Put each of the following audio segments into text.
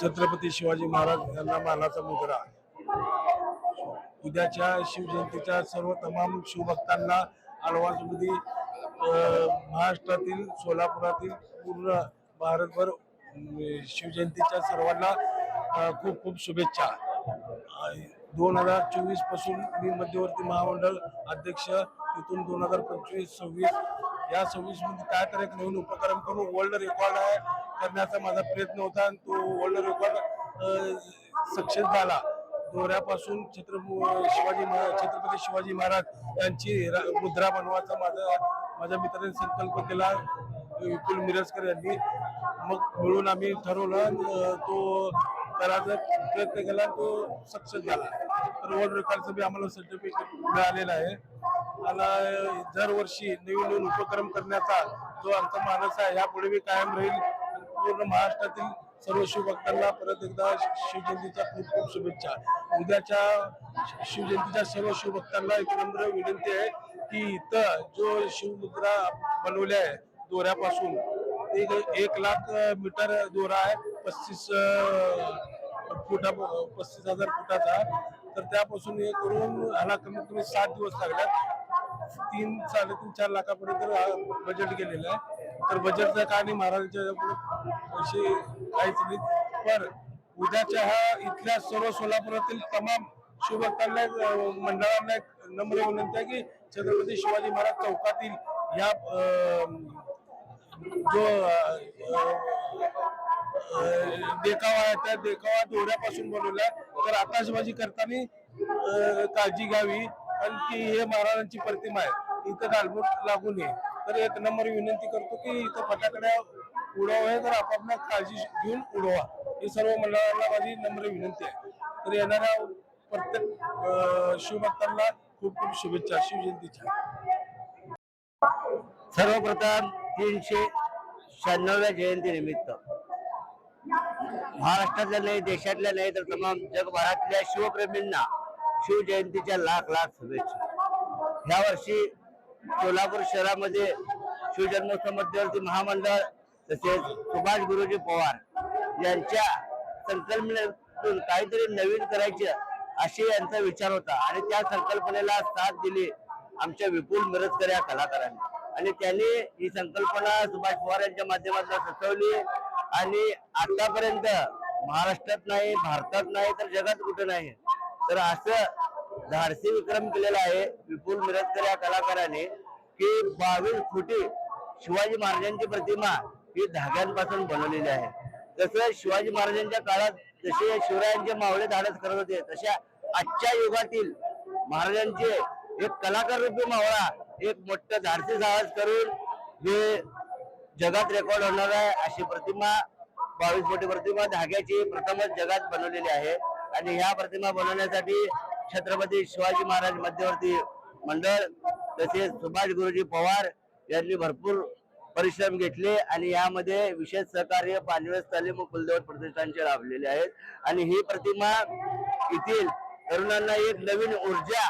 छत्रपती शिवाजी महाराज यांना मानाचा मुजरा उद्याच्या शिवजयंतीच्या सर्व तमाम शिवभक्तांना आळवाजमध्ये महाराष्ट्रातील सोलापुरातील पूर्ण भारतभर शिवजयंतीच्या सर्वांना खूप खूप शुभेच्छा. दोन हजार चोवीसपासून मी मध्यवर्ती महामंडळ अध्यक्ष तिथून दोन हजार पंचवीस सव्वीस या सव्वीसमध्ये काय तर एक नवीन उपक्रम करून वर्ल्ड रेकॉर्ड करण्याचा माझा प्रयत्न होता आणि तो वर्ल्ड रेकॉर्ड सक्सेस झाला. दोऱ्यापासून छत्र शिवाजी महाराज छत्रपती शिवाजी महाराज यांची मुद्रा बनवायचा माझा माझ्या मित्राने संकल्प केला. विपुल मिरजकर यांनी. मग मिळून आम्ही ठरवलं तो करायचा प्रयत्न केला तो सक्सेस झाला. तर वर्ल्ड रेकॉर्डचं बी आम्हाला सर्टिफिकेट मिळालेलं आहे. आणि दरवर्षी नवीन नवीन उपक्रम करण्याचा जो आमचा मानस आहे यापुढे बी कायम राहील. पूर्ण महाराष्ट्रातील सर्व शिवभक्तांना परत एकदा शिवजयंतीच्या खूप खूप शुभेच्छा. उद्याच्या शिवजयंतीच्या सर्व शिवभक्तांना एक नम्र विनंती आहे की इथं जो शिवमुद्रा बनवल्या आहे दोऱ्यापासून एक एक लाख मीटर दोरा आहे पस्तीस फुटा पस्तीस हजार फुटाचा. तर त्यापासून हे करून ह्याला कमीत कमी सात दिवस लागल्यात. तीन साडेतीन चार लाखापर्यंत बजेट गेलेलं आहे तर बजेटचं काय नाही महाराजांच्या पुढे पैसे काहीच नाही. पण उद्याच्या ह्या इथल्या सर्व सोलापुरातील तमाम शिवभक्तांना मंडळांना एक नम्र विनंती आहे की छत्रपती शिवाजी महाराज चौकातील या जो देखावा आहे त्या देखावा दोऱ्यापासून बनवला तर आताशबाजी करताना काळजी घ्यावी. कारण की हे महाराजांची प्रतिमा आहे. इथं गालबोट लागू नये तर एक नंबर विनंती करतो की इथं फटाकड्या उडव आहे तर आपापल्या काळजी घेऊन उडवा. ही सर्व मंडळाला माझी नम्र विनंती आहे. तर येणाऱ्या प्रत्येक अं, शिवभक्तांना खूप खूप शुभेच्छा. शिवजयंतीच्या. सर्वप्रथम तीनशे शहाण्णव्या जयंती निमित्त. महाराष्ट्रातल्या नाही देशातल्या नाही तर तमाम जगभरातल्या शिवप्रेमींना शिवजयंतीच्या लाख लाख शुभेच्छा. ह्या वर्षी सोलापूर शहरामध्ये शिवजन्मोत्सव मध्यवर्ती महामंडळ तसेच सुभाष गुरुजी पवार यांच्या संकल्पनेतून काहीतरी नवीन करायचे असे यांचा विचार होता. आणि त्या संकल्पनेला साथ दिली आमच्या विपुल मिरजकर या कलाकारांनी. आणि त्यांनी ही संकल्पना सुभाष पवार यांच्या माध्यमातून सुचवली. आणि आतापर्यंत महाराष्ट्रात नाही भारतात नाही तर जगात कुठं नाही. तर असं धाडसी विक्रम केलेला आहे विपुल मिरजकर या कलाकाराने की बावीस फुटी शिवाजी महाराजांची प्रतिमा ही धाग्यांपासून बनवलेली आहे. जसं शिवाजी महाराजांच्या काळात जसे शिवरायांचे मावळे धाडस करत होते तशा आजच्या युगातील महाराजांचे एक कलाकार रूपी मावळा एक मोठं धाडसी साहस करून हे जगात रेकॉर्ड होणार आहे अशी प्रतिमा बावीस फुटी प्रतिमा धाग्याची प्रथमच जगात बनवलेली आहे. आणि ह्या प्रतिमा बनवण्यासाठी छत्रपती शिवाजी महाराज मध्यवर्ती मंडळ तसेच सुभाष गुरुजी पवार यांनी भरपूर परिश्रम घेतले आणि यामध्ये विशेष सहकार्य पानवेस तालीम व कुलदेवत प्रतिष्ठानचे लाभलेले आहेत. आणि ही प्रतिमा येथील तरुणांना एक नवीन ऊर्जा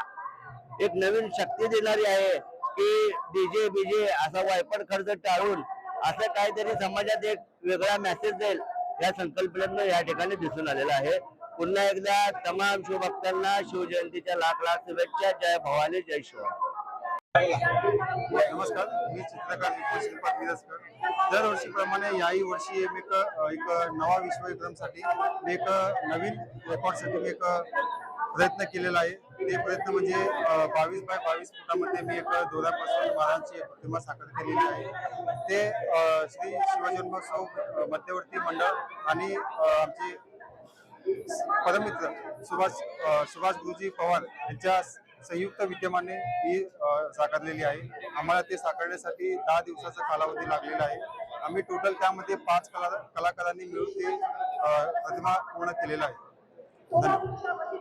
एक नवीन शक्ती देणारी आहे की डीजे बीजे असा वायपट खर्च टाळून असं काहीतरी समाजात एक वेगळा मेसेज देईल या संकल्पनेतनं या ठिकाणी दिसून आलेला आहे. पुन्हा एकदा तमाम शिवभक्तांना शिवजयंतीच्या लाख लाख शुभेच्छा. जय भवानी जय शिवाजी. नमस्कार मी चित्रकार विपुल श्रीपाद मिरजकर दरवर्षीप्रमाणे याही वर्षी मी एक एक नवा विश्वविक्रमसाठी मी एक नवीन रेकॉर्डसाठी मी एक प्रयत्न केलेला आहे. ते प्रयत्न म्हणजे बावीस बाय बावीस फुटामध्ये मी एक दोऱ्यापासून महाराजांची प्रतिमा साकार केलेली आहे. ते श्री शिवजन्मोत्सव मध्यवर्ती मंडळ आणि आमचे परमित्र सुभाष सुभाष गुरुजी पवार यांच्या संयुक्त विद्यमाने ही साकारलेली आहे. आम्हाला ते साकारण्यासाठी दहा दिवसाचा कालावधी लागलेला आहे. आम्ही टोटल त्यामध्ये पाच कला कलाकारांनी मिळून ते प्रतिमा पूर्ण केलेला आहे. धन्यवाद.